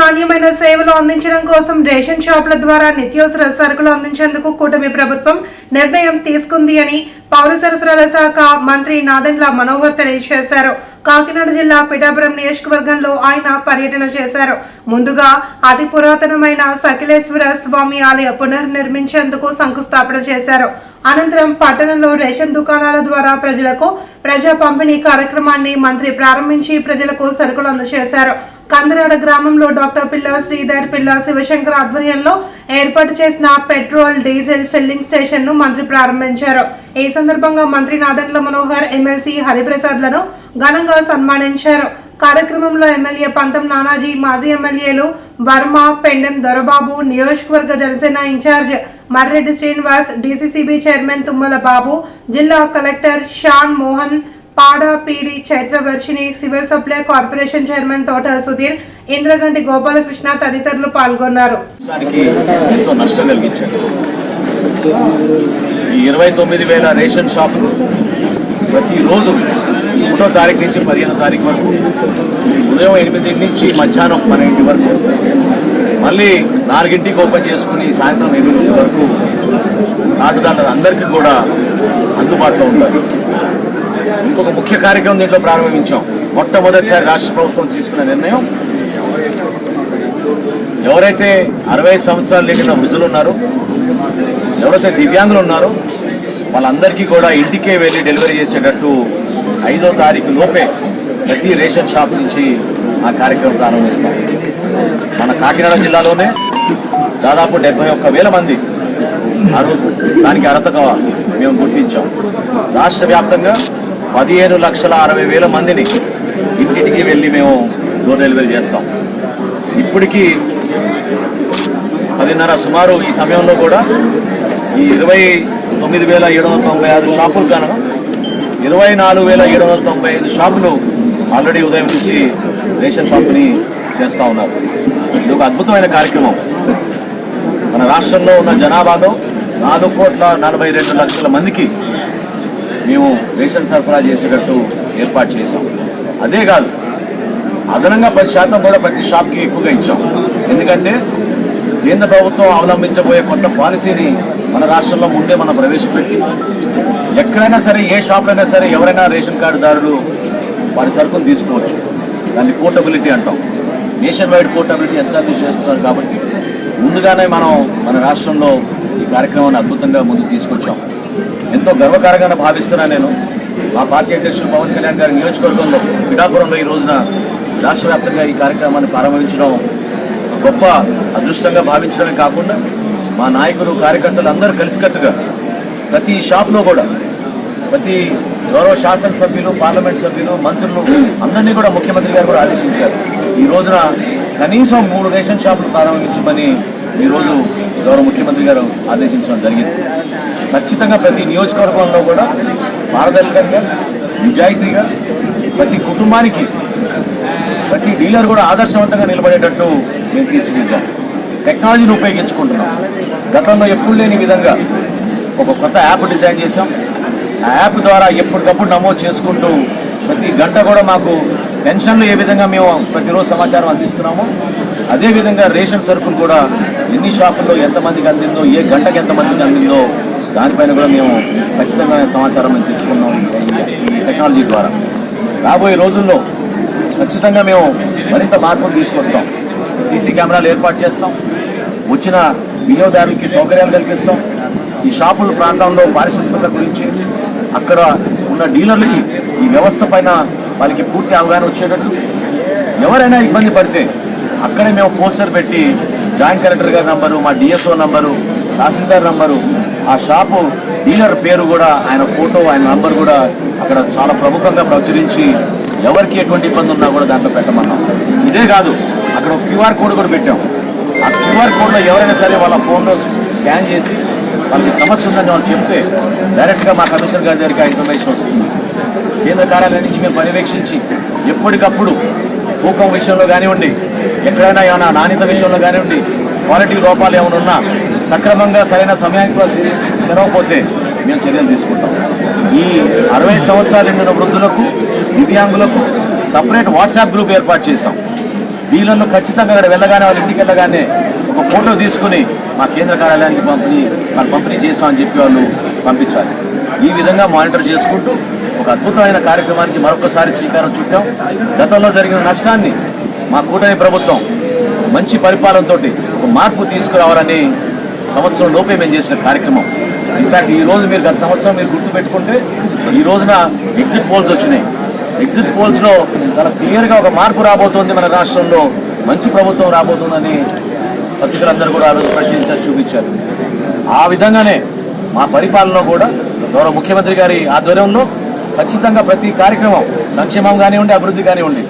నాణ్యమైన సేవలు అందించడం కోసం రేషన్ షాపుల ద్వారా నిత్యావసర సరుకులు అందించేందుకు కూటమి ప్రభుత్వం నిర్ణయం తీసుకుంది అని పౌర సరఫరాల శాఖ మంత్రి నాదెండ్ల మనోహర్ తెలియజేశారు. కాకినాడ జిల్లా పిఠాపురం నియోజకవర్గంలో ఆయన పర్యటన చేశారు. ముందుగా అతి పురాతనమైన సకిలేశ్వర స్వామి ఆలయ పునర్నిర్మించేందుకు శంకుస్థాపన చేశారు. అనంతరం పట్టణంలో రేషన్ దుకాణాల ద్వారా ప్రజలకు ప్రజా పంపిణీ కార్యక్రమాన్ని మంత్రి ప్రారంభించి ప్రజలకు సరుకులు అందజేశారు. కందరాడ గ్రామంలో డాక్టర్ పిల్ల శ్రీధర్ పిల్ల శివశంకర్ ఆధ్వర్యంలో ఏర్పాటు చేసిన పెట్రోల్ డీజిల్ ఫిల్లింగ్ స్టేషన్ను మంత్రి ప్రారంభించారు. ఈ సందర్భంగా మంత్రి నాదండ్ల మనోహర్ ఎమ్మెల్సీ హరిప్రసాద్లను ఘనంగా సన్మానించారు. కార్యక్రమంలో ఎమ్మెల్యే పంతం నానాజీ మాజీ ఎమ్మెల్యేలు వర్మ పెండెం దొరబాబు నియోజకవర్గ Janasena in charge Marreddy Srinivas DCCB chairman Tummala Babu జిల్లా collector Shan Mohan PADA PD Chaitravarshini civil supply corporation chairman Thota Sudheer Indraganti Gopalakrishna తదితరులు పాల్గొన్నారు. ఎంతో నష్టం కలిగించారు. ఈ ఇరవై తొమ్మిది వేల రేషన్ షాపులు ప్రతిరోజు ఒకటో తారీఖు నుంచి పదిహేనో తారీఖు వరకు ఉదయం ఎనిమిది నుంచి మధ్యాహ్నం పన్నెండు వరకు మళ్ళీ నాలుగింటికి ఓపెన్ చేసుకుని సాయంత్రం ఎనిమిది వరకు కార్డుదారులు అందరికీ కూడా అందుబాటులో ఉంటారు ఇంకొక ముఖ్య కార్యక్రమం దీంట్లో ప్రారంభించాం. మొట్టమొదటిసారి రాష్ట్ర ప్రభుత్వం తీసుకున్న నిర్ణయం. ఎవరైతే అరవై సంవత్సరాలు లేని వృద్ధులు ఉన్నారో ఎవరైతే దివ్యాంగులు ఉన్నారో వాళ్ళందరికీ కూడా ఇంటికే వెళ్ళి డెలివరీ చేసేటట్టు ఐదో తారీఖు లోపే ప్రతి రేషన్ షాప్ నుంచి ఆ కార్యక్రమం ప్రారంభిస్తాం. మన కాకినాడ జిల్లాలోనే దాదాపు డెబ్బై ఒక్క వేల మంది అర్హత దానికి అర్హతగా మేము గుర్తించాం. రాష్ట్ర వ్యాప్తంగా పదిహేను లక్షల అరవై వేల మందిని ఇంటింటికి వెళ్ళి మేము డోర్ డెలివరీ చేస్తాం. ఇప్పటికీ పదిన్నర సుమారు ఈ సమయంలో కూడా ఈ ఇరవై తొమ్మిది వేల ఏడు వందల తొంభై ఆరు షాపులు కాను ఇరవై నాలుగు వేల ఏడు వందల తొంభై ఐదు షాపులు ఆల్రెడీ ఉదయం నుంచి రేషన్ షాపుని చేస్తూ ఉన్నారు. ఇది ఒక అద్భుతమైన కార్యక్రమం. మన రాష్ట్రంలో ఉన్న జనాభాలో నాలుగు కోట్ల నలభై రెండు లక్షల మందికి మేము రేషన్ సరఫరా చేసేటట్టు ఏర్పాటు చేసాం అదే కాదు అదనంగా పది శాతం కూడా ప్రతి షాప్కి ఎక్కువగా ఇచ్చాం. ఎందుకంటే కేంద్ర ప్రభుత్వం అవలంబించబోయే కొత్త పాలసీని మన రాష్ట్రంలో ముందే మనం ప్రవేశపెట్టి ఎక్కడైనా సరే ఏ షాప్లైనా సరే ఎవరైనా రేషన్ కార్డుదారులు వారి సరుకును తీసుకోవచ్చు. దాన్ని పోర్టబిలిటీ అంటాం. నేషన్ వైడ్ పోర్టబిలిటీ ఎస్టాబ్లిష్ చేస్తున్నారు కాబట్టి ముందుగానే మనం మన రాష్ట్రంలో ఈ కార్యక్రమాన్ని అద్భుతంగా ముందుకు తీసుకొచ్చాం. ఎంతో గర్వకారంగా భావిస్తున్నా నేను. మా పార్టీ అధ్యక్షులు పవన్ కళ్యాణ్ గారి నియోజకవర్గంలో పిఠాపురంలో ఈ రోజున రాష్ట్ర వ్యాప్తంగా ఈ కార్యక్రమాన్ని ప్రారంభించడం గొప్ప అదృష్టంగా భావించడమే కాకుండా మా నాయకులు కార్యకర్తలు అందరూ కలిసికట్టుగా ప్రతి షాప్లో కూడా ప్రతి గౌరవ శాసనసభ్యులు పార్లమెంట్ సభ్యులు మంత్రులు అందరినీ కూడా ముఖ్యమంత్రి గారు కూడా ఆదేశించారు. ఈ రోజున కనీసం మూడు రేషన్ షాపులు ప్రారంభించమని ఈరోజు గౌరవ ముఖ్యమంత్రి గారు ఆదేశించడం జరిగింది. ఖచ్చితంగా ప్రతి నియోజకవర్గంలో కూడా పారదర్శకంగా నిజాయితీగా ప్రతి కుటుంబానికి ప్రతి డీలర్ కూడా ఆదర్శవంతంగా నిలబడేటట్టు మేము తీర్చిదిద్దాం. టెక్నాలజీని ఉపయోగించుకుంటున్నాం. గతంలో ఎప్పుడు లేని విధంగా ఒక కొత్త యాప్ డిజైన్ చేసాం ఆ యాప్ ద్వారా ఎప్పటికప్పుడు నమోదు చేసుకుంటూ ప్రతి గంట కూడా మాకు పెన్షన్లు ఏ విధంగా మేము ప్రతిరోజు సమాచారం అందిస్తున్నామో అదేవిధంగా రేషన్ సరుకులు కూడా ఎన్ని షాపుల్లో ఎంతమందికి అందిందో ఏ గంటకి ఎంతమందికి అందిందో దానిపైన కూడా మేము ఖచ్చితంగా సమాచారం మేము తెచ్చుకున్నాం ఈ టెక్నాలజీ ద్వారా. రాబోయే రోజుల్లో ఖచ్చితంగా మేము మరింత మార్పులు తీసుకొస్తాం. సీసీ కెమెరాలు ఏర్పాటు చేస్తాం. వచ్చిన వినియోగదారులకి సౌకర్యాలు కల్పిస్తాం. ఈ షాపుల ప్రాంతంలో పారిశుద్ధ్యత గురించి అక్కడ ఉన్న డీలర్లకి ఈ వ్యవస్థ పైన వాళ్ళకి పూర్తి అవగాహన వచ్చేటట్టు. ఎవరైనా ఇబ్బంది పడితే అక్కడే మేము పోస్టర్ పెట్టి జాయింట్ కలెక్టర్ గారి నంబరు మా డిఎస్ఓ నంబరు తహసీల్దార్ నంబరు ఆ షాపు డీలర్ పేరు కూడా ఆయన ఫోటో ఆయన నంబర్ కూడా అక్కడ చాలా ప్రముఖంగా ప్రచురించి ఎవరికి ఎటువంటి ఇబ్బంది ఉన్నా కూడా దాంట్లో పెట్టమన్నాం. ఇదే కాదు అక్కడ ఒక క్యూఆర్ కోడ్ కూడా పెట్టాం. ఆ క్యూఆర్ కోడ్లో ఎవరైనా సరే వాళ్ళ ఫోన్లో స్కాన్ చేసి వాళ్ళకి సమస్య ఉందని వాళ్ళు చెప్తే డైరెక్ట్గా మా కమిషనర్ గారి దగ్గరికి ఆ ఇన్ఫర్మేషన్ వస్తుంది. కేంద్ర కార్యాలయం నుంచి మేము పర్యవేక్షించి ఎప్పటికప్పుడు తూకం విషయంలో కానివ్వండి ఎక్కడైనా ఏమైనా నాణ్యత విషయంలో కానివ్వండి క్వాలిటీ లోపాలు ఏమైనా ఉన్నా సక్రమంగా సరైన సమయానికి తెరవకపోతే మేము చర్యలు తీసుకుంటాం. ఈ అరవై సంవత్సరాలు నిండిన వృద్ధులకు దివ్యాంగులకు సపరేట్ వాట్సాప్ గ్రూప్ ఏర్పాటు చేశాం. వీళ్ళను ఖచ్చితంగా అక్కడ వెళ్ళగానే వాళ్ళ ఇంటికి వెళ్ళగానే ఒక ఫోటో తీసుకుని మా కేంద్ర కార్యాలయానికి పంపిణీ వాళ్ళు పంపిణీ చేసామని చెప్పి వాళ్ళు పంపించాలి. ఈ విధంగా మానిటర్ చేసుకుంటూ ఒక అద్భుతమైన కార్యక్రమానికి మరొకసారి శ్రీకారం చుట్టాం. గతంలో జరిగిన నష్టాన్ని మా కూటమి ప్రభుత్వం మంచి పరిపాలనతోటి ఒక మార్పు తీసుకురావాలని సంవత్సరం లోపే మేము చేసిన కార్యక్రమం. ఇన్ఫ్యాక్ట్ ఈ రోజు మీరు గత సంవత్సరం మీరు గుర్తుపెట్టుకుంటే ఈ రోజున ఎగ్జిట్ పోల్స్ వచ్చినాయి. ఎగ్జిట్ పోల్స్లో చాలా క్లియర్గా ఒక మార్పు రాబోతోంది మన రాష్ట్రంలో. మంచి ప్రభుత్వం రాబోతుందని పత్రికలందరూ కూడా ఆ రోజు పరిశీలించారు చూపించారు. ఆ విధంగానే మా పరిపాలన కూడా గౌరవ ముఖ్యమంత్రి గారి ఆధ్వర్యంలో ఖచ్చితంగా ప్రతి కార్యక్రమం సంక్షేమం కానివ్వండి అభివృద్ధి కానివ్వండి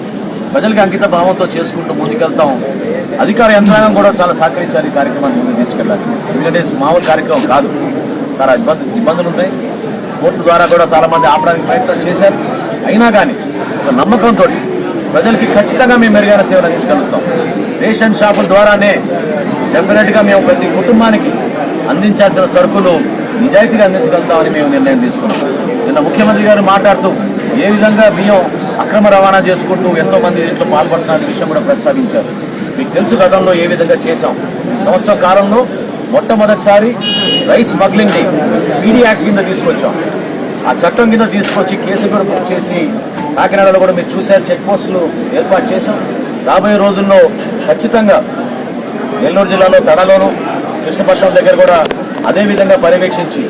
ప్రజలకు అంకిత భావంతో చేసుకుంటూ ముందుకెళ్తాం. అధికార యంత్రాంగం కూడా చాలా సహకరించాలి ఈ కార్యక్రమాన్ని ముందుకు తీసుకెళ్ళాలి. ఎందుకంటే మామూలు కార్యక్రమం కాదు. చాలా ఇబ్బంది ఇబ్బందులు ఉన్నాయి. కోర్టు ద్వారా కూడా చాలామంది ఆపడానికి ప్రయత్నం చేశారు. అయినా కానీ ఒక నమ్మకంతో ప్రజలకి ఖచ్చితంగా మేము మెరుగైన సేవలు అందించగలుగుతాం. రేషన్ షాపుల ద్వారానే డెఫినెట్గా మేము ప్రతి కుటుంబానికి అందించాల్సిన సరుకులు నిజాయితీగా అందించగలుగుతామని మేము నిర్ణయం తీసుకున్నాం. నిన్న ముఖ్యమంత్రి గారు మాట్లాడుతూ ఏ విధంగా బియ్యం అక్రమ రవాణా చేసుకుంటూ ఎంతో మంది దీంట్లో పాల్పడుతున్న విషయం కూడా ప్రస్తావించారు. మీకు తెలుసు గతంలో ఏ విధంగా చేశాం. ఈ సంవత్సర కాలంలో మొట్టమొదటిసారి రైస్ స్మగ్లింగ్ని పీడీ యాక్ట్ కింద తీసుకొచ్చాం. ఆ చట్టం కింద తీసుకొచ్చి కేసు కూడా బుక్ చేసి కాకినాడలో కూడా మీరు చూశారు చెక్ పోస్టులు ఏర్పాటు చేశాం. రాబోయే రోజుల్లో ఖచ్చితంగా నెల్లూరు జిల్లాలో తడలోను కృష్ణపట్నం దగ్గర కూడా అదేవిధంగా పర్యవేక్షించి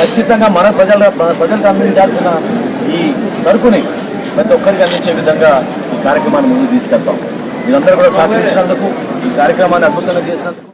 ఖచ్చితంగా మన ప్రజల ప్రజలకు అందించాల్సిన ఈ సరుకుని ప్రతి ఒక్కరికి అందించే విధంగా ఈ కార్యక్రమాన్ని ముందుకు తీసుకెళ్తాం. మీరందరూ కూడా సహకరించినందుకు ఈ కార్యక్రమాన్ని అద్భుతంగా చేసినందుకు